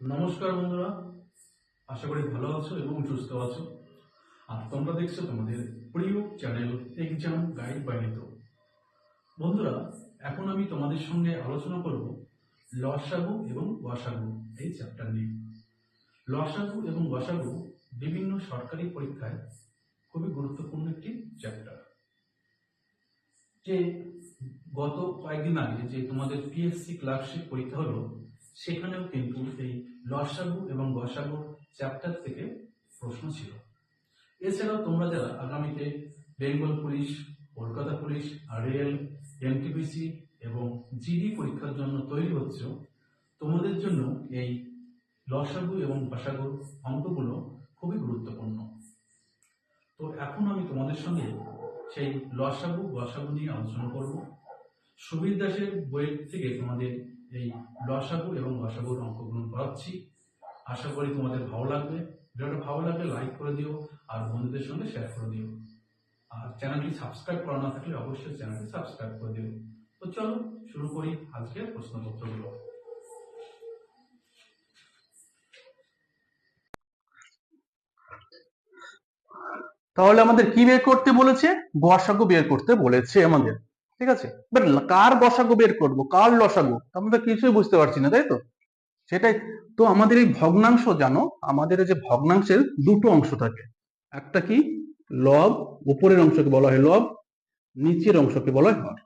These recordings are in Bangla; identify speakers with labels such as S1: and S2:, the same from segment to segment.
S1: নমস্কার বন্ধুরা। আশা করি ভালো আছো এবং সুস্থ আছো। আর তোমরা দেখছ তোমাদের প্রিয় চ্যানেল এক্সাম গাইড বানিত বন্ধুরা, এখন আমি তোমাদের সঙ্গে আলোচনা করব লসাগু এবং ওয়াসাগু এই চ্যাপ্টার নিয়ে। লসাগু এবং ওয়াসাগু বিভিন্ন সরকারি পরীক্ষায় খুবই গুরুত্বপূর্ণ একটি চ্যাপ্টার যে গত কয়েকদিন আগে যে তোমাদের পিএসসি ক্লার্কশিপ পরীক্ষা হলো সেখানেও কিন্তু এই লসাগু এবং গসাগু চ্যাপ্টার থেকে প্রশ্ন ছিল। এছাড়াও তোমরা যারা আগামীতে Bengal police, Kolkata police rail NTPC এবং জিডি পরীক্ষার জন্য তৈরি হচ্ছ, তোমাদের জন্য এই লসাগু এবং গসাগুর অঙ্কগুলো খুবই গুরুত্বপূর্ণ। তো এখন আমি তোমাদের সঙ্গে সেই লসাগু গসাগু নিয়ে আলোচনা করব। সুবীর দাসের বইয়ের থেকে তোমাদের এই লসাগু এবং গসাগুর অঙ্কগুলো করাচ্ছি। আশা করি তোমাদের ভালো লাগবে। ভিডিওটা ভালো লাগলে লাইক করে দিও আর বন্ধুদের সঙ্গে শেয়ার করে দিও। আর চ্যানেলটি সাবস্ক্রাইব করা না থাকলে অবশ্যই চ্যানেলটি সাবস্ক্রাইব করে দিও। তো চলো, শুরু করি আজকের প্রশ্নপত্রগুলো।
S2: তাহলে আমাদের কি বের করতে বলেছে? গসাগু বের করতে বলেছে আমাদের। ঠিক আছে? এবার কার গসাগু বের করব? কার লসাগু? আমরা তো কিছুই বুঝতে পারছি না, তাই তো? সেটাই। তো আমাদের এই ভগ্নাংশ জানো, আমাদের যে ভগ্নাংশের দুটো অংশ থাকে। একটা কি? লব, উপরের অংশকে বলা হয় লব, নিচের অংশকে বলা হয় হর।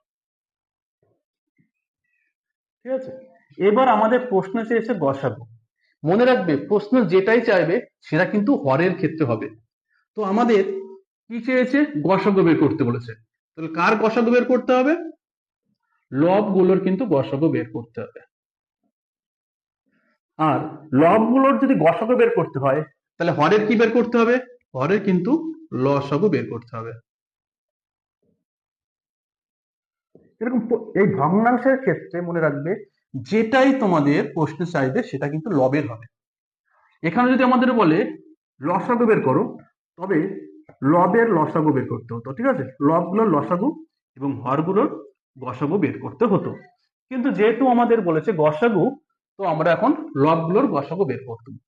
S2: ঠিক আছে? এবার আমাদের প্রশ্ন চেয়েছে গসাগু মনে রাখবে, প্রশ্ন যেটাই চাইবে, সেটা কিন্তু হরের ক্ষেত্রে হবে। তো আমাদের কি চেয়েছে? গসাগু বের করতে বলেছে। তাহলে কার গসাগু বের করতে হবে? লবগুলোর কিন্তু গসাগু বের করতে হবে। আর লবগুলোর যদি গসাগু বের করতে হয় তাহলে হরের কি বের করতে হবে? হরের কিন্তু লসাগু বের করতে হবে। এরকম এই ভগ্নাংশের ক্ষেত্রে মনে রাখবে যেটাই তোমাদের প্রশ্ন চাইবে সেটা কিন্তু লবের হবে। এখানে যদি আমাদের বলে লসাগু বের করো তবে লবের লসাগু বের করতে হতো, ঠিক আছে? লবগুলোর লসাগু এবং হরগুলোর গসাগু বের করতে হতো। কিন্তু যেহেতু আমাদের বলেছে গসাগু, তো আমরা এখন লবগুলোর গসাগু বের করতাম।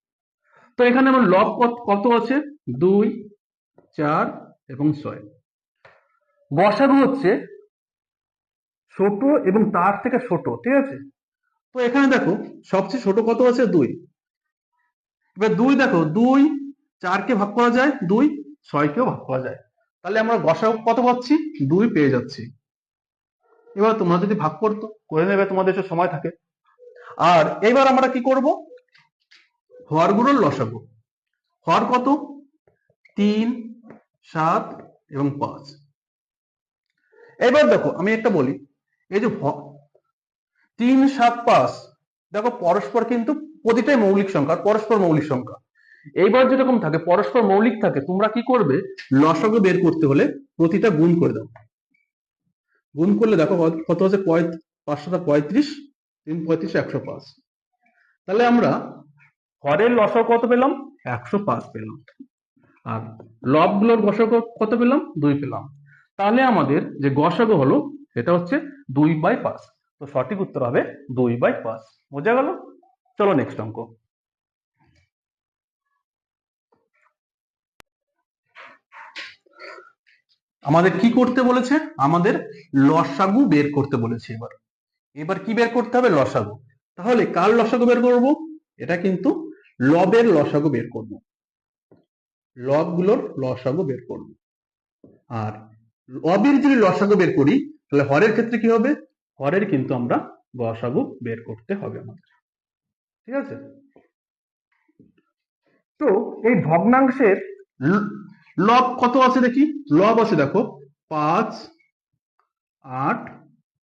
S2: তো এখানে আমার লব কত আছে? দুই, চার এবং ছয়। গসাগু হচ্ছে ছোট এবং তার থেকে ছোট, ঠিক আছে? তো এখানে দেখো, সবচেয়ে ছোট কত আছে? দুই। এবার দুই দেখো, দুই, চারকে ভাগ করা যায়? দুই ছয়কেও ভাগ করা যায়। তাহলে আমরা গসাগু কত পাচ্ছি? দুই পেয়ে যাচ্ছি। এবার তোমরা যদি ভাগ করতো, করে নেবে, তোমাদের যে সময় থাকে। আর এবার আমরা কি করব? হরগুলোর লসাগু। হর কত? তিন, সাত এবং পাঁচ। এবার দেখো, আমি একটা বলি, এই যে তিন, সাত, পাঁচ, দেখো, পরস্পর কিন্তু প্রতিটাই মৌলিক সংখ্যা পরস্পর মৌলিক সংখ্যা। এইবার যেরকম থাকে, পরস্পর মৌলিক থাকে, তোমরা কি করবে? লসাগু বের করতে হলে প্রতিটা গুণ করে দাও। গুণ করলে দেখো কত- হচ্ছে পাঁচশোটা পঁয়ত্রিশ, তিন পঁয়ত্রিশ, একশো পাঁচ। তাহলে আমরা হরের লসাগু কত পেলাম? একশো পাঁচ পেলাম। আর লব লবগুলোর গসাগু কত পেলাম? দুই পেলাম। তাহলে আমাদের যে গসাগু হলো, সেটা হচ্ছে দুই বাই পাঁচ। তো সঠিক উত্তর হবে দুই বাই পাঁচ। বোঝা গেল? চলো নেক্সট অঙ্ক। আমাদের কি করতে বলেছে? আমাদের লসাগু বের করতে বলেছে এবার। এবার কি বের করতে হবে? লসাগু। তাহলে কার লসাগু বের করব? এটা কিন্তু লবের লসাগু বের করব। লবগুলোর লসাগু বের করব। আর লবের যদি লসাগু বের করি, তাহলে হরের ক্ষেত্রে কি হবে? হরের কিন্তু আমরা গসাগু বের করতে হবে আমাদের। ঠিক আছে? তো এই ভগ্নাংশের লব কত আছে দেখি? লব আছে দেখো, পাঁচ, আট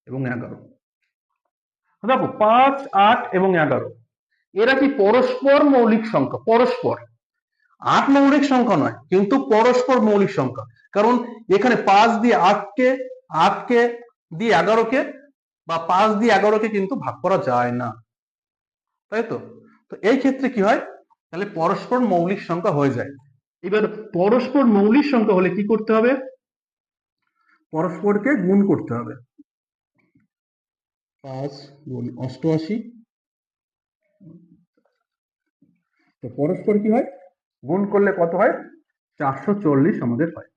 S2: এবং এগারো। দেখো, পাঁচ, আট এবং এগারো। এরা কি পরস্পর মৌলিক সংখ্যা? পরস্পর। আট মৌলিক সংখ্যা নয়, কিন্তু পরস্পর মৌলিক সংখ্যা। কারণ এখানে পাঁচ দিয়ে আটকে আটকে দিয়ে এগারোকে বা পাঁচ দিয়ে এগারোকে কিন্তু ভাগ করা যায় না। তাই তো? তো এই ক্ষেত্রে কি হয়? তাহলে পরস্পর মৌলিক সংখ্যা হয়ে যায়। এবার পরস্পর মৌলিক সংখ্যা হলে কি করতে হবে? পরস্পরকে গুণ করতে হবে। পাঁচ গুণ অষ্টআশি। তো পরস্পর কি হয়? গুণ করলে কত হয়? চারশো চল্লিশ আমাদের হয়।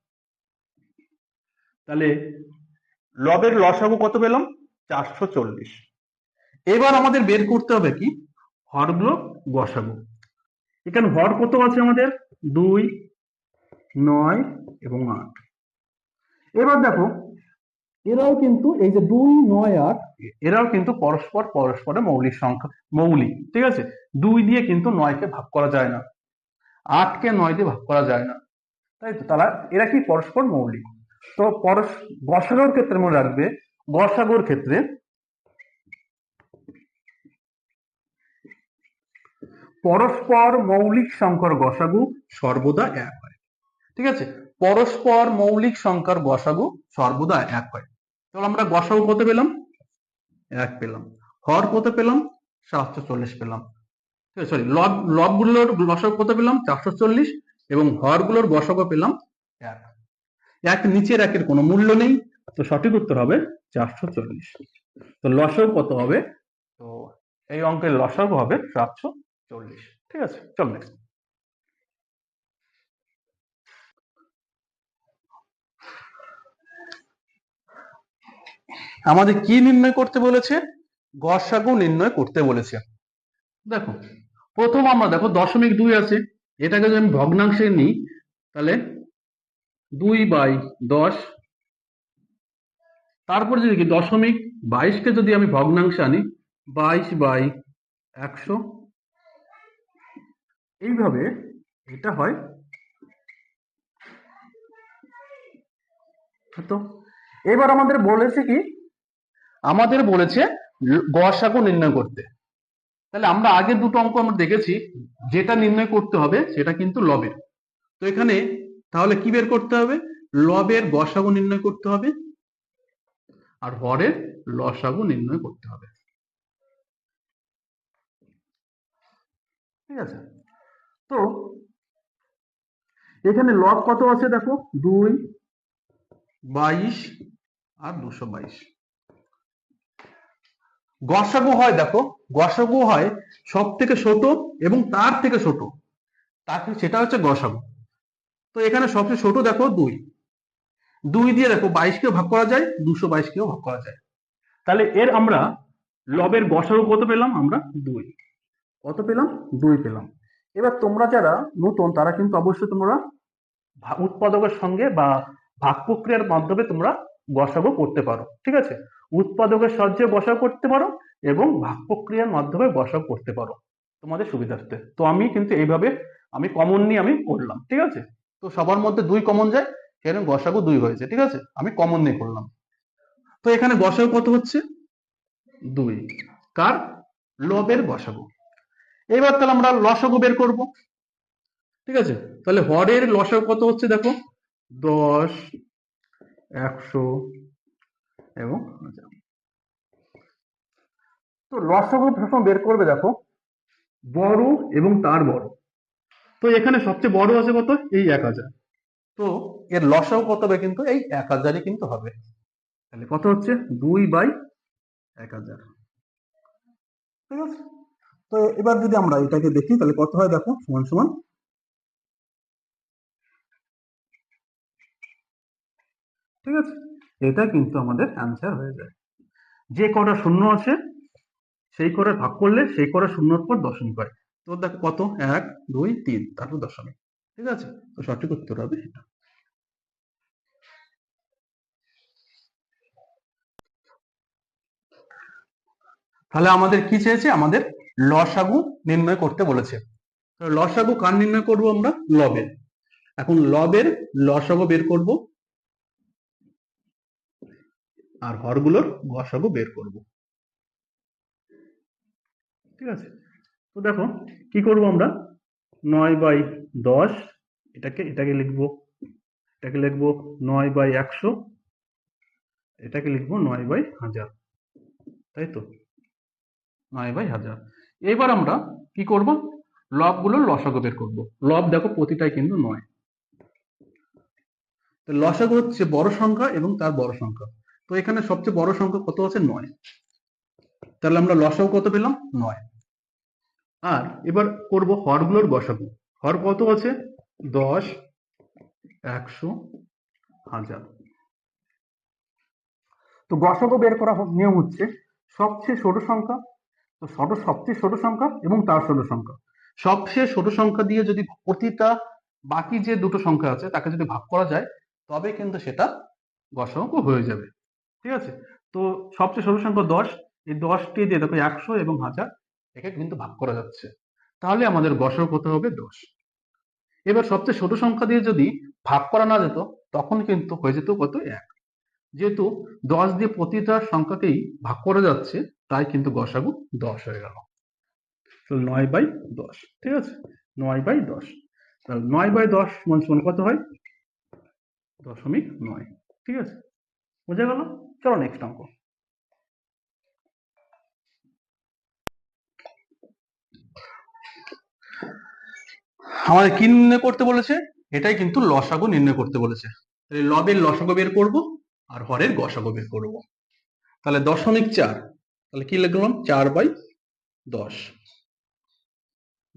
S2: তাহলে লবের লসাগু কত পেলাম? চারশো চল্লিশ। এবার আমাদের বের করতে হবে কি? হরগুলো গসাগু। এখানে হর কত আছে আমাদের? দুই, নয় এবং আট। এবার দেখো, এরাও কিন্তু এই যে দুই, নয়, আট, এরাও কিন্তু পরস্পর পরস্পরের মৌলিক সংখ্যা, মৌলিক, ঠিক আছে? দুই দিয়ে কিন্তু নয়কে ভাগ করা যায় না। আটকে নয় দিয়ে ভাগ করা যায় না। তাই তো? তারা এরা কি? পরস্পর মৌলিক। তো পরস, গসাগুর ক্ষেত্রে মনে রাখবে, গসাগুর ক্ষেত্রে পরস্পর মৌলিক সংখ্যার গসাগু সর্বদা এক হয়। ঠিক আছে? পরস্পর মৌলিক সংখ্যার গসাগু সর্বদা এক হয়। তাহলে আমরা গসাগু কত পেলাম? এক পেলাম। হর কত পেলাম? সাতশো চল্লিশ পেলাম। সরি লব লবগুলোর গসাগু কত পেলাম? চারশো চল্লিশ এবং হরগুলোর গসাগু পেলাম এক। এক নিচের একের কোনো মূল্য নেই, তো সঠিক উত্তর হবে চারশো চল্লিশ। তো লসাগু কত হবে? তো এই অঙ্কের লসাগু হবে সাতশো চল্লিশ। ঠিক আছে, চল নেক্সট আমাদের কি নির্ণয় করতে বলেছে? গসাগু নির্ণয় করতে বলেছে। দেখো, প্রথম আমরা দেখো দশমিক দুই আছে, এটাকে যদি আমি ভগ্নাংশে নিই, তাহলে দুই বাই দশ, তারপর যদি কি দশমিক বাইশকে যদি আমি ভগ্নাংশে আনি, বাইশ বাই একশো এইভাবে এটা হয়। তো এবার আমাদের বলেছে কি? আমাদের বলেছে গসাগু নির্ণয় করতে। তাহলে আমরা আগে দুটো অঙ্ক আমরা দেখেছি, যেটা নির্ণয় করতে হবে সেটা কিন্তু লবের। তো এখানে তাহলে কি বের করতে হবে? লবের গসাগু নির্ণয় করতে হবে আর হরের লসাগু নির্ণয় করতে হবে। ঠিক আছে? তো এখানে লব কত আছে দেখো? দুই, বাইশ আর দুশো বাইশ। গসাগু হয় দেখো, গসাগু হয় সব থেকে ছোট এবং তার থেকে ছোট। তাকে সেটা হচ্ছে গসাগু। তো এখানে সবচেয়ে ছোট দেখো, দুই। দুই দিয়ে দেখো, বাইশকেও ভাগ করা যায়, দুশো বাইশকেও ভাগ করা যায়। তাহলে এর আমরা লবের গসাগু কত পেলাম? আমরা দুই। কত পেলাম? দুই পেলাম। এবার তোমরা যারা নতুন, তারা কিন্তু অবশ্যই তোমরা উৎপাদকের সঙ্গে বা ভাগ প্রক্রিয়ার মাধ্যমে তোমরা বসাবো করতে পারো, ঠিক আছে? উৎপাদকের সাহায্যে গসাগু করতে পারো এবং ভাগ প্রক্রিয়ার মাধ্যমে গসাগু করতে পারো তোমাদের সুবিধার্থে। তো আমি কিন্তু এইভাবে, আমি কমন নিয়ে আমি করলাম, ঠিক আছে? তো সবার মধ্যে দুই কমন যায় সেখানে গসাগু দুই হয়েছে, ঠিক আছে? আমি কমন নিয়ে করলাম। তো এখানে গসাগু কত হচ্ছে? দুই। কার? লোভের গসাগু এবার তাহলে আমরা লসাগু বের করব। ঠিক আছে? তাহলে হরের লসাগু কত হচ্ছে দেখো? দশ, একশো এবং হাজার। তো লসাগু প্রথম বের করবে দেখো, বড় এবং তার বড়। তো এখানে সবচেয়ে বড় আছে কত? এই এক হাজার। তো এর লসাগু কত হবে কিন্তু? এই এক হাজারই কিন্তু হবে। তাহলে কত হচ্ছে? দুই বাই এক হাজার। ঠিক আছে? তো এবার যদি আমরা এটাকে দেখি, তাহলে কত হয় দেখো? সমান সমান ঠিক আছে? এটা কিন্তু আমাদের অ্যান্সার হয়ে যায়। যে কটা শূন্য আছে, সেই করে ভাগ করলে সেই করে শূন্যর পর দশমিক হয়। তো দেখো কত? এক, দুই, তিন, তারপর দশমিক। ঠিক আছে? তো সঠিক উত্তর হবে এটা। তাহলে আমাদের কি চেয়েছে? আমাদের লসাগু নির্ণয় করতে বলেছে। লসাগু কার নির্ণয় করব আমরা? লবের। এখন লবের লসাগু বের করব। আর হরগুলোর গসাগু বের করব। ঠিক আছে? তো দেখো, কি করব আমরা? নয় বাই দশ, এটাকে এটাকে লিখব। এটাকে লিখব নয় বাই একশো, এটাকে লিখব নয় বাই হাজার। তাই তো? নয় বাই হাজার। এবার আমরা কি করব? লবগুলোর লসাগু বের করব। লব দেখো প্রতিটাই কিন্তু নয়। তো লসাগু হচ্ছে বড় সংখ্যা এবং তার বড় সংখ্যা। তো এখানে সবচেয়ে বড় সংখ্যা কত আছে? নয়। তাহলে আমরা লসাগু কত পেলাম? নয়। আর এবার করব হরগুলোর গসাগু হর কত আছে? দশ, একশো, হাজার। তো গসাগু বের করা নিয়ম হচ্ছে সবচেয়ে ছোট সংখ্যা তো ছোট সবচেয়ে ছোট সংখ্যা এবং তার ছোট সংখ্যা। সবচেয়ে ছোট সংখ্যা দিয়ে যদি প্রতিটা বাকি যে দুটো সংখ্যা আছে, তাকে যদি ভাগ করা যায়, তবে কিন্তু সেটা গসাগু হয়ে যাবে। ঠিক আছে? তো সবচেয়ে ছোট সংখ্যা দশ। এই দশটি দিয়ে দেখো একশো এবং হাজার একে কিন্তু ভাগ করা যাচ্ছে। তাহলে আমাদের গসাগু কত হবে দশ। এবার সবচেয়ে ছোট সংখ্যা দিয়ে যদি ভাগ করা না যেত, তখন কিন্তু হয়ে যেত কত এক। যেহেতু দশ দিয়ে প্রতিটা সংখ্যাকেই ভাগ করা যাচ্ছে তাই কিন্তু গসাগু দশ হয়ে গেল। তাহলে নয় বাই দশ, ঠিক আছে? নয় বাই দশ। তাহলে নয় বাই দশ মান সমান কত হয়? দশমিক নয়, ঠিক আছে? বোঝা গেল? চলো নেক্সট অঙ্ক। আমাদের কি নির্ণয় করতে বলেছে? এটাই কিন্তু লসাগু নির্ণয় করতে বলেছে। তাহলে লবের লসাগু বের করব আর হরের গসাগু বের করব। তাহলে দশমিক চার তাহলে কি লিখলাম? চার বাই দশ।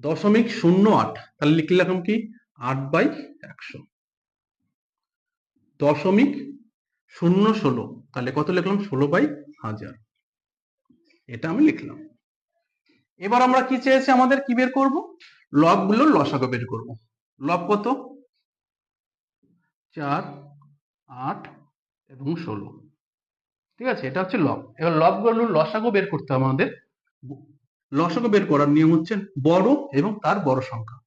S2: দশমিক শূন্য আট। তাহলে লিখে লিখলাম কি? আট বাই একশো। দশমিক শূন্য ষোলো। তাহলে কত লিখলাম? ষোলো বাই হাজার। এটা আমি লিখলাম। এবার আমরা কি চেয়েছি আমাদের? কি বের করব? লবগুলোর লসাগু বের করব। লব কত? চার, আট এবং ষোলো। ঠিক আছে? এটা হচ্ছে লব। এবার লব লবগুলোর লসাগু বের করতে হবে আমাদের। লসাগু বের করার নিয়ম হচ্ছে বড় এবং তার বড় সংখ্যা।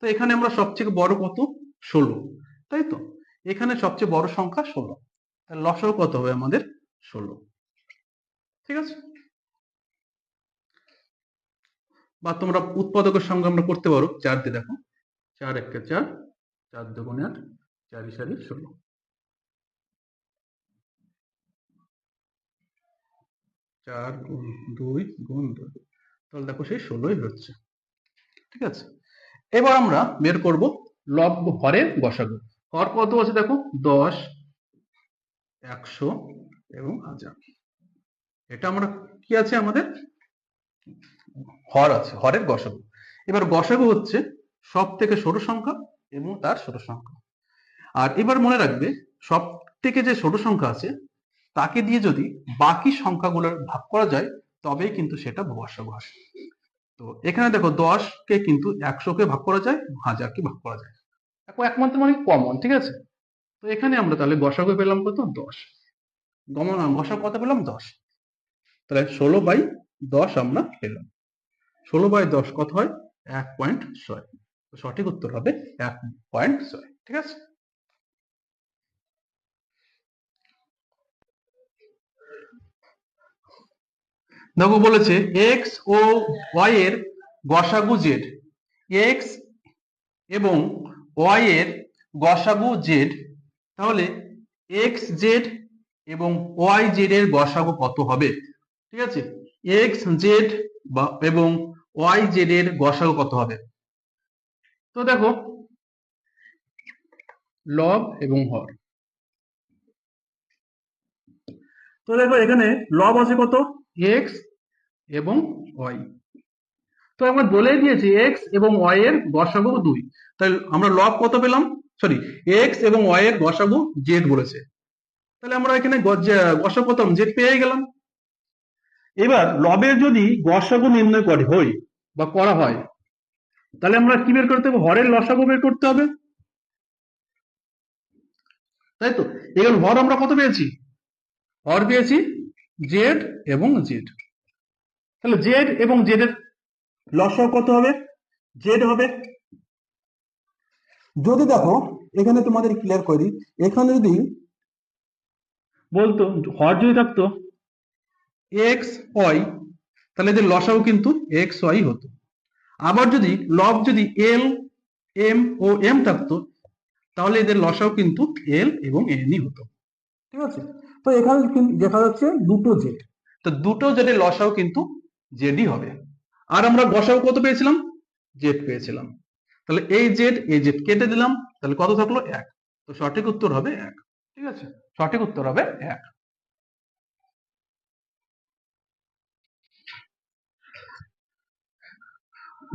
S2: তো এখানে আমরা সবচেয়ে বড় কত? ষোলো। তাই তো? এখানে সবচেয়ে বড় সংখ্যা ষোলো। লসাগু কত হবে আমাদের? ষোলো। ঠিক আছে? বা তোমরা উৎপাদকের সঙ্গে আমরা করতে পারো। চার দিয়ে দেখো। চার একটা চার চার দুগুণে আট, চারি সারি ষোলো। চার গুণ দুই গুণ দুই। তাহলে দেখো সেই ষোলোই হচ্ছে। ঠিক আছে? এবার আমরা বের করব লব হরের গসাগু হর কত আছে দেখো? দশ, একশো এবং হাজার। এটা আমরা কি আছে আমাদের? হর আছে হরের গসাগু এবার গসাগু হচ্ছে সব থেকে ছোট সংখ্যা এবং তার ছোট সংখ্যা। আর এবার মনে রাখবে সব থেকে যে ছোট সংখ্যা আছে তাকে দিয়ে যদি বাকি সংখ্যাগুলোর ভাগ করা যায়, তবেই কিন্তু সেটা গসাগু আসে তো এখানে দেখো দশ কে কিন্তু একশো কে ভাগ করা যায় হাজারকে ভাগ করা যায়। একমাত্র মানে কমন, ঠিক আছে? তো এখানে আমরা তাহলে গসাগু পেলাম কত? দশ। গমন গসাগু কত পেলাম? দশ। তাহলে ষোলো বাই দশ আমরা পেলাম। ষোলো বাই দশ কত হয়? এক পয়েন্ট ছয়। সঠিক উত্তর হবে এক পয়েন্ট ছয়, ঠিক আছে? দেখো বলেছে এক্স ও ওয়াই এর গসাগু জেড এক্স এবং ওয়াই এর গসাগু জেড তাহলে এক্স জেড এবং ওয়াই জেড এর গসাগু কত হবে? ঠিক আছে? এক্স জেড এবং ওয়াই জেড এর গসাগু কত হবে? তো দেখো লব এবং হর। তো দেখো এখানে লব আছে কত? এক্স এবং ওয়াই তো আমরা বলেই দিয়েছি এক্স এবং ওয়াই এর গসাগু দুই। তাহলে আমরা লব কত পেলাম? সরি এক্স এবং ওয়াই এর গসাগু জেড বলেছে। তাহলে আমরা এখানে গসাগু কত জেড পেয়ে গেলাম। এবার লবের যদি গসাগু নির্ণয় করে হই বা করা হয়, তাহলে আমরা কি বের করতে হবে? হরের লসাগু বের করতে হবে। তাই তো? এবার হর আমরা কত পেয়েছি? হর পেয়েছি জেড এবং জেড তাহলে জেড এবং জেড এর লসাগু কত হবে? জেড হবে? যদি দেখো এখানে তোমাদের ক্লিয়ার করি এখানে যদি বলতো হর যদি থাকতো এক্স ওয়াই তাহলে এদের লসাগু কিন্তু এক্স ওয়াই হতো। আবার যদি লব যদি এল এম ও এম থাকতো তাহলে এদের লসাগু কিন্তু এল এবং এনই হতো। ঠিক আছে? তো এখানে দেখা যাচ্ছে দুটো জেড তো দুটো জেডের লসাগু কিন্তু জেডই হবে। আর আমরা গসাগু কত পেয়েছিলাম? জেড পেয়েছিলাম। তাহলে এই জেড এই জেড কেটে দিলাম, তাহলে কত থাকল? এক। তো সঠিক উত্তর হবে এক। ঠিক আছে? সঠিক উত্তর হবে এক।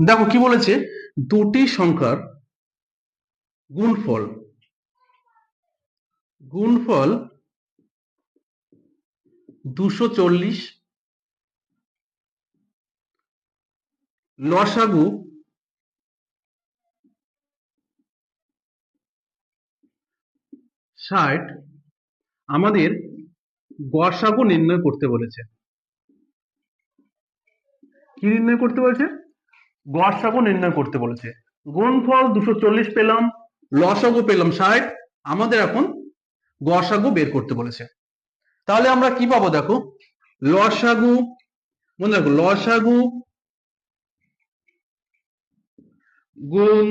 S2: দেখো কি বলেছে? দুটি সংখ্যার গুণফল গুণফল দুশো চল্লিশ লসাগু ষাট আমাদের গসাগু নির্ণয় করতে বলেছে। কি নির্ণয় করতে বলেছে? গসাগু নির্ণয় করতে বলেছে। গুণফল দুশো চল্লিশ পেলাম, লসাগু পেলাম ষাট, আমাদের এখন গসাগু বের করতে বলেছে। তাহলে আমরা কি পাবো দেখো? লসাগু, মনে রাখো, লসাগু গুণ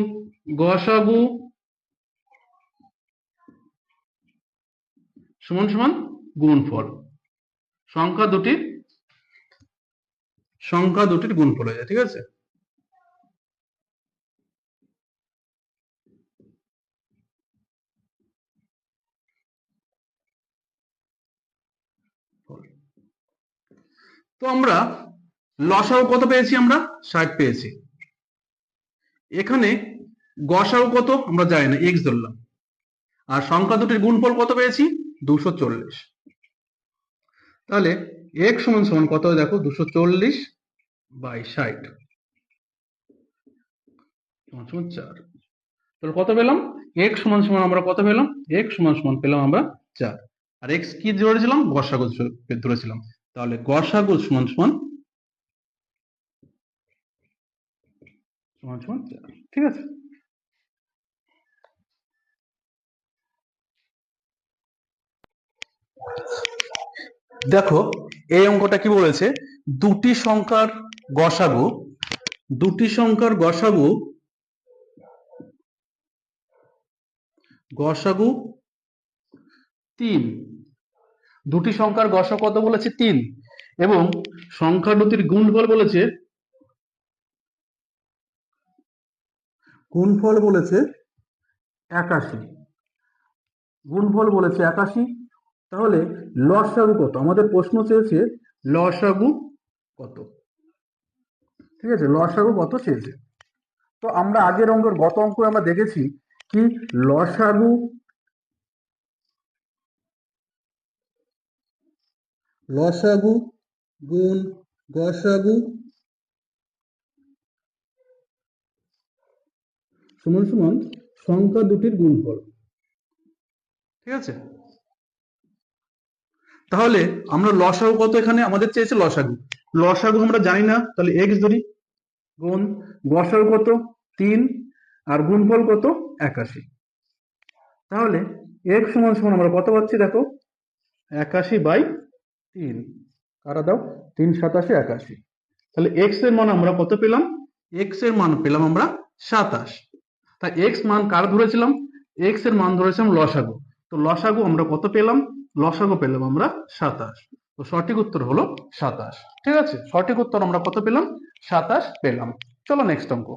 S2: গসাগু সমান সমান গুণফল। সংখ্যা দুটির সংখ্যা দুটির গুণফল হয়ে যায়, ঠিক আছে? তো আমরা লসাও কত পেয়েছি আমরা? ষাট পেয়েছি। এখানে গসাও কত? আমরা জানি না এক্স ধরলাম। আর সংখ্যা দুটির গুণফল কত পেয়েছি? দুশো চল্লিশ। তাহলে এক সমান সমান কত দেখো? দুশো চল্লিশ বাই ষাট। চার। তাহলে কত পেলাম? এক সমান সমান আমরা কত পেলাম? এক সমান সমান পেলাম আমরা চার। আর এক্স কি ধরেছিলাম? গসাগু ধরেছিলাম। তাহলে গসাগু সমান সমান সমান সমান চার। ঠিক আছে? দেখো, এই অঙ্কটা কি বলেছে? দুটি সংখ্যার গসাগু, দুটি সংখ্যার গসাগু গসাগু তিন। দুটি সংখ্যার গসা কত বলেছে? তিন। এবং সংখ্যা দুটির গুণফল বলেছে গুণফল বলেছে একাশি। গুণফল বলেছে একাশি। তাহলে লসাগু কত? আমাদের প্রশ্ন চেয়েছে লসাগু কত? ঠিক আছে, লসাগু কত চেয়েছে? তো আমরা আগের অঙ্কের গত অঙ্ক আমরা দেখেছি কি লসাগু লসাগু গুণ গসাগু সমান সমান সংখ্যা দুটির গুণফল। ঠিক আছে? তাহলে আমরা লসাগু কত এখানে? আমাদের চেয়েছে লসাগু। লসাগু আমরা জানি না, তাহলে এক্স ধরি। গুণ গসাগু কত? তিন। আর গুণফল কত? একাশি। তাহলে এক সমান সমান আমরা কত পাচ্ছি দেখো? একাশি বাই তিন। কারা দাও? তিন সাতাশে একাশি। তাহলে এক্সের মান আমরা কত পেলাম? এক্সের মান পেলাম আমরা সাতাশ। তা এক্স মান কার ধরেছিলাম? এক্সের মান ধরেছিলাম লসাগু। তো লসাগু আমরা কত পেলাম? লসাগু পেলাম আমরা সাতাশ। তো সঠিক উত্তর হলো সাতাশ। ঠিক আছে? সঠিক উত্তর আমরা কত পেলাম? সাতাশ পেলাম। চলো নেক্সট অঙ্ক।